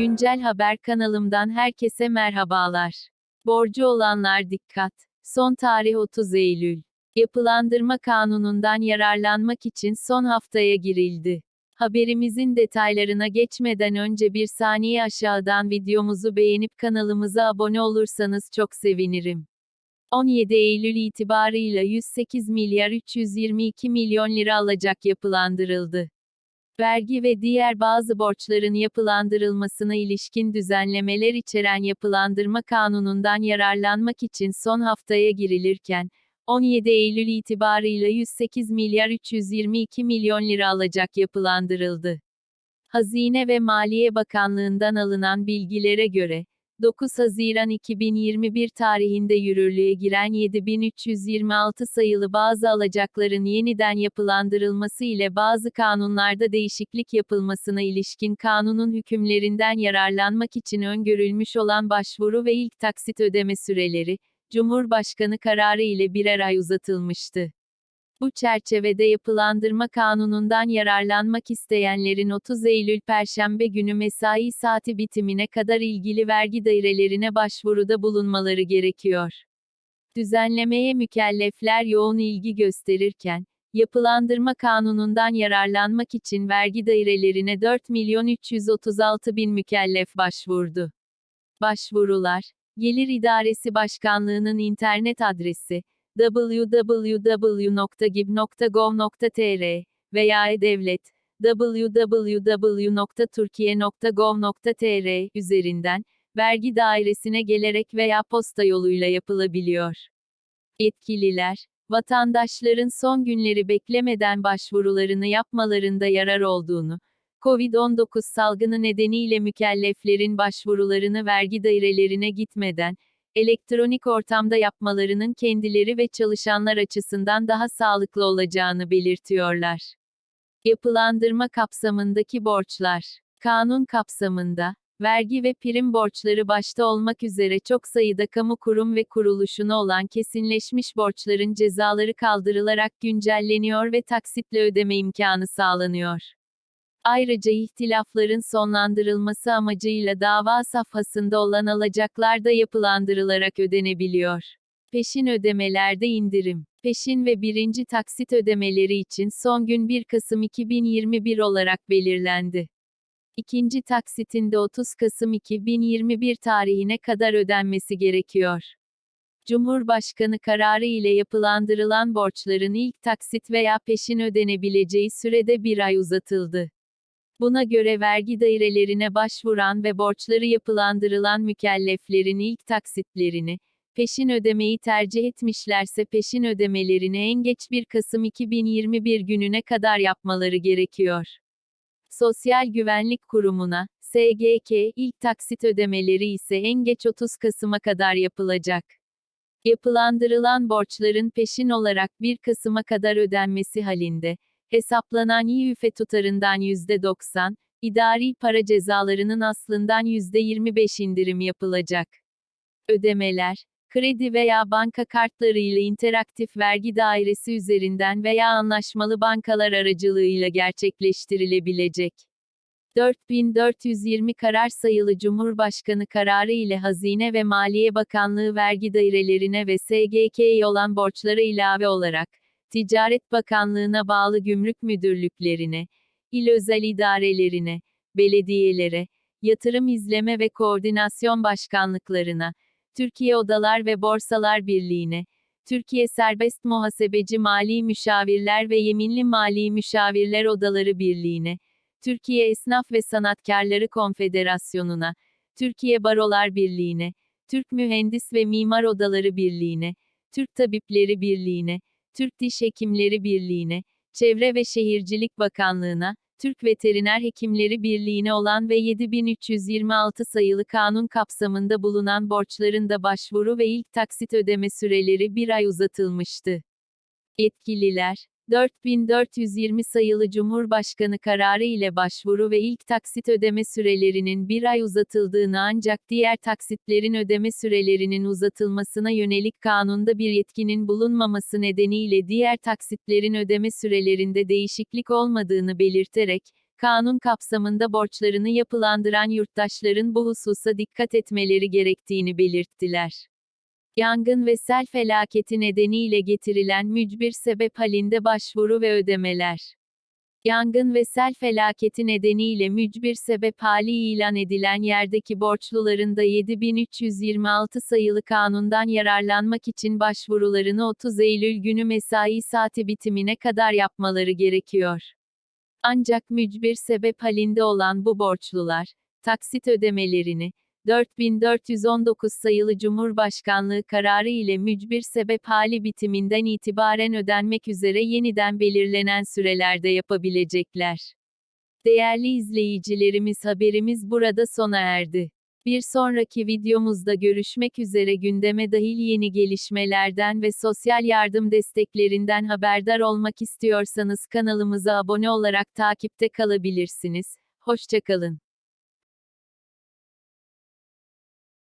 Güncel Haber kanalımdan herkese merhabalar. Borcu olanlar dikkat. Son tarih 30 Eylül. Yapılandırma kanunundan yararlanmak için son haftaya girildi. Haberimizin detaylarına geçmeden önce bir saniye aşağıdan videomuzu beğenip kanalımıza abone olursanız çok sevinirim. 17 Eylül itibarıyla 108 milyar 322 milyon lira alacak yapılandırıldı. Vergi ve diğer bazı borçların yapılandırılmasına ilişkin düzenlemeler içeren yapılandırma kanunundan yararlanmak için son haftaya girilirken, 17 Eylül itibarıyla 108 milyar 322 milyon lira alacak yapılandırıldı. Hazine ve Maliye Bakanlığı'ndan alınan bilgilere göre, 9 Haziran 2021 tarihinde yürürlüğe giren 7326 sayılı bazı alacakların yeniden yapılandırılması ile bazı kanunlarda değişiklik yapılmasına ilişkin kanunun hükümlerinden yararlanmak için öngörülmüş olan başvuru ve ilk taksit ödeme süreleri, Cumhurbaşkanı kararı ile birer ay uzatılmıştı. Bu çerçevede yapılandırma kanunundan yararlanmak isteyenlerin 30 Eylül Perşembe günü mesai saati bitimine kadar ilgili vergi dairelerine başvuruda bulunmaları gerekiyor. Düzenlemeye mükellefler yoğun ilgi gösterirken, yapılandırma kanunundan yararlanmak için vergi dairelerine 4 milyon 336 bin mükellef başvurdu. Başvurular, Gelir İdaresi Başkanlığı'nın internet adresi, www.gib.gov.tr veya e-devlet www.turkiye.gov.tr üzerinden vergi dairesine gelerek veya posta yoluyla yapılabiliyor. Yetkililer, vatandaşların son günleri beklemeden başvurularını yapmalarında yarar olduğunu, COVID-19 salgını nedeniyle mükelleflerin başvurularını vergi dairelerine gitmeden, elektronik ortamda yapmalarının kendileri ve çalışanlar açısından daha sağlıklı olacağını belirtiyorlar. Yapılandırma kapsamındaki borçlar. Kanun kapsamında, vergi ve prim borçları başta olmak üzere çok sayıda kamu kurum ve kuruluşuna olan kesinleşmiş borçların cezaları kaldırılarak güncelleniyor ve taksitle ödeme imkanı sağlanıyor. Ayrıca ihtilafların sonlandırılması amacıyla dava safhasında olan alacaklar da yapılandırılarak ödenebiliyor. Peşin ödemelerde indirim. Peşin ve birinci taksit ödemeleri için son gün 1 Kasım 2021 olarak belirlendi. İkinci taksitin de 30 Kasım 2021 tarihine kadar ödenmesi gerekiyor. Cumhurbaşkanı kararı ile yapılandırılan borçların ilk taksit veya peşin ödenebileceği sürede bir ay uzatıldı. Buna göre vergi dairelerine başvuran ve borçları yapılandırılan mükelleflerin ilk taksitlerini, peşin ödemeyi tercih etmişlerse peşin ödemelerini en geç 1 Kasım 2021 gününe kadar yapmaları gerekiyor. Sosyal Güvenlik Kurumu'na, SGK, ilk taksit ödemeleri ise en geç 30 Kasım'a kadar yapılacak. Yapılandırılan borçların peşin olarak 1 Kasım'a kadar ödenmesi halinde, hesaplanan İÜFE tutarından %90, idari para cezalarının aslından %25 indirim yapılacak. Ödemeler, kredi veya banka kartları ile interaktif vergi dairesi üzerinden veya anlaşmalı bankalar aracılığıyla gerçekleştirilebilecek. 4420 karar sayılı Cumhurbaşkanı kararı ile Hazine ve Maliye Bakanlığı vergi dairelerine ve SGK'ye olan borçlara ilave olarak, Ticaret Bakanlığı'na bağlı gümrük müdürlüklerine, il özel idarelerine, belediyelere, yatırım izleme ve koordinasyon başkanlıklarına, Türkiye Odalar ve Borsalar Birliği'ne, Türkiye Serbest Muhasebeci Mali Müşavirler ve Yeminli Mali Müşavirler Odaları Birliği'ne, Türkiye Esnaf ve Sanatkarları Konfederasyonu'na, Türkiye Barolar Birliği'ne, Türk Mühendis ve Mimar Odaları Birliği'ne, Türk Tabipleri Birliği'ne, Türk Diş Hekimleri Birliği'ne, Çevre ve Şehircilik Bakanlığı'na, Türk Veteriner Hekimleri Birliği'ne olan ve 7326 sayılı kanun kapsamında bulunan borçların da başvuru ve ilk taksit ödeme süreleri bir ay uzatılmıştı. Yetkililer, 4420 sayılı Cumhurbaşkanı kararı ile başvuru ve ilk taksit ödeme sürelerinin bir ay uzatıldığını ancak diğer taksitlerin ödeme sürelerinin uzatılmasına yönelik kanunda bir yetkinin bulunmaması nedeniyle diğer taksitlerin ödeme sürelerinde değişiklik olmadığını belirterek, Kanun kapsamında borçlarını yapılandıran yurttaşların bu hususa dikkat etmeleri gerektiğini belirttiler. Yangın ve sel felaketi nedeniyle getirilen mücbir sebep halinde başvuru ve ödemeler. Yangın ve sel felaketi nedeniyle mücbir sebep hali ilan edilen yerdeki borçluların da 7326 sayılı kanundan yararlanmak için başvurularını 30 Eylül günü mesai saati bitimine kadar yapmaları gerekiyor. Ancak mücbir sebep halinde olan bu borçlular, taksit ödemelerini, 4419 sayılı Cumhurbaşkanlığı kararı ile mücbir sebep hali bitiminden itibaren ödenmek üzere yeniden belirlenen sürelerde yapabilecekler. Değerli izleyicilerimiz haberimiz burada sona erdi. Bir sonraki videomuzda görüşmek üzere gündeme dahil yeni gelişmelerden ve sosyal yardım desteklerinden haberdar olmak istiyorsanız kanalımıza abone olarak takipte kalabilirsiniz. Hoşçakalın.